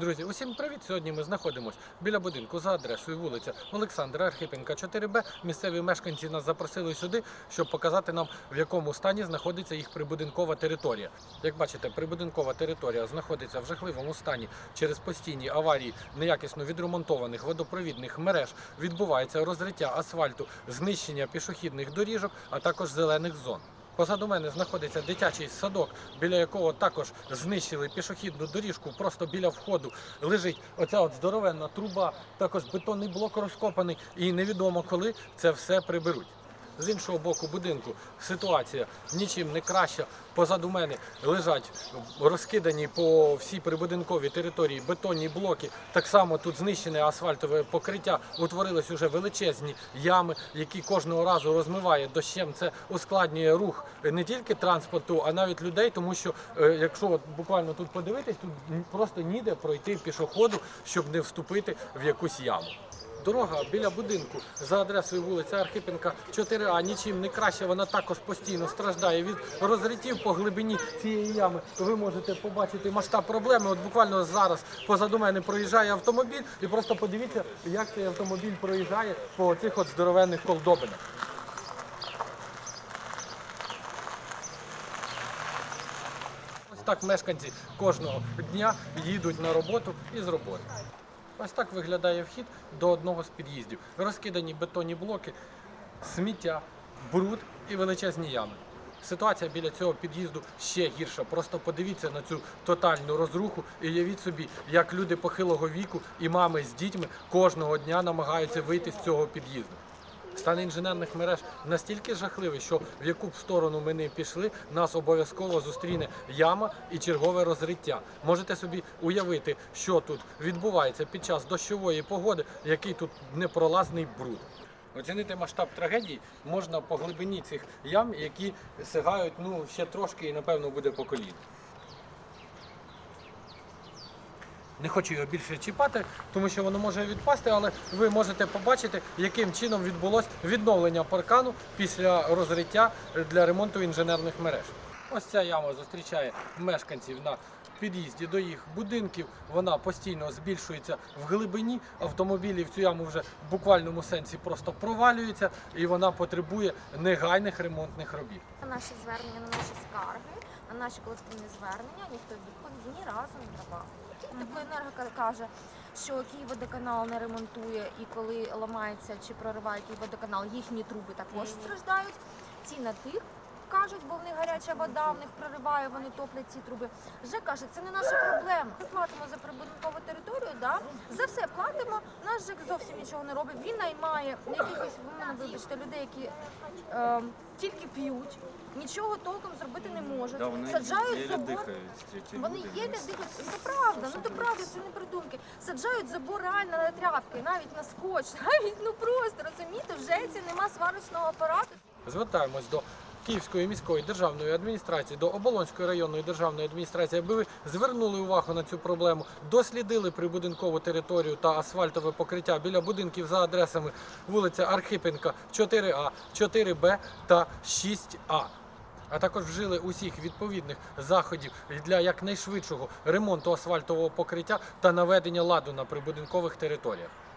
Друзі, усім привіт! Сьогодні ми знаходимося біля будинку за адресою вулиця Олександра Архипенка, 4Б. Місцеві мешканці нас запросили сюди, щоб показати нам, в якому стані знаходиться їх прибудинкова територія. Як бачите, прибудинкова територія знаходиться в жахливому стані через постійні аварії неякісно відремонтованих водопровідних мереж. Відбувається розриття асфальту, знищення пішохідних доріжок, а також зелених зон. Позаду мене знаходиться дитячий садок, біля якого також знищили пішохідну доріжку. Просто біля входу лежить оця от здоровенна труба, також бетонний блок розкопаний, і невідомо коли це все приберуть. З іншого боку будинку ситуація нічим не краща. Позаду мене лежать розкидані по всій прибудинковій території бетонні блоки. Так само тут знищене асфальтове покриття. Утворились уже величезні ями, які кожного разу розмиває дощем. Це ускладнює рух не тільки транспорту, а навіть людей, тому що е, якщо буквально тут подивитись, тут просто ніде пройти пішоходу, щоб не вступити в якусь яму. Дорога біля будинку за адресою вулиця Архипенка 4А нічим не краще. Вона також постійно страждає від розриттів по глибині цієї ями. Ви можете побачити масштаб проблеми. От буквально зараз позаду мене проїжджає автомобіль, і просто подивіться, як цей автомобіль проїжджає по цих от здоровенних колдобинах. Ось так мешканці кожного дня їдуть на роботу і з роботи. Ось так виглядає вхід до одного з під'їздів. Розкидані бетонні блоки, сміття, бруд і величезні ями. Ситуація біля цього під'їзду ще гірша. Просто подивіться на цю тотальну розруху і уявіть собі, як люди похилого віку і мами з дітьми кожного дня намагаються вийти з цього під'їзду. Стан інженерних мереж настільки жахливий, що в яку б сторону ми не пішли, нас обов'язково зустріне яма і чергове розриття. Можете собі уявити, що тут відбувається під час дощової погоди, який тут непролазний бруд. Оцінити масштаб трагедії можна по глибині цих ям, які сягають ну ще трошки і напевно буде по коліна. Не хочу його більше чіпати, тому що воно може відпасти, але ви можете побачити, яким чином відбулось відновлення паркану після розриття для ремонту інженерних мереж. Ось ця яма зустрічає мешканців на під'їзді до їх будинків. Вона постійно збільшується в глибині. Автомобілі в цю яму вже в буквальному сенсі просто провалюються, і вона потребує негайних ремонтних робіт. На наші звернення, на наші скарги, на наші колективні звернення ніхто відповіді ні разу не давав. Теплоенерго каже, що Київводоканал не ремонтує і коли ламається чи прориває Київводоканал, їхні труби також страждають. Ці на тих кажуть, бо в них гаряча вода, в них прориває, вони топлять ці труби. Вже каже, це не наша проблема. Ми платимо за прибудинкову територію, да? за все платимо. Наш ЖЕК зовсім нічого не робить. Він наймає якихось, ви мене вибачте, людей, які е, тільки п'ють, нічого толком зробити не можуть. Да, вони Саджають еле забор. дихають. ці- ці Вони люди. єлі дихають. Це правда, ну це правда, це не придумки. Саджають забор реально на тряпки, навіть на скотч, навіть ну просто розумієте, вже це нема сварочного апарату. Звертаємось до Київської міської державної адміністрації, до Оболонської районної державної адміністрації, аби ви звернули увагу на цю проблему, дослідили прибудинкову територію та асфальтове покриття біля будинків за адресами вулиця Архипенка 4А, 4Б та 6А. А також вжили усіх відповідних заходів для якнайшвидшого ремонту асфальтового покриття та наведення ладу на прибудинкових територіях.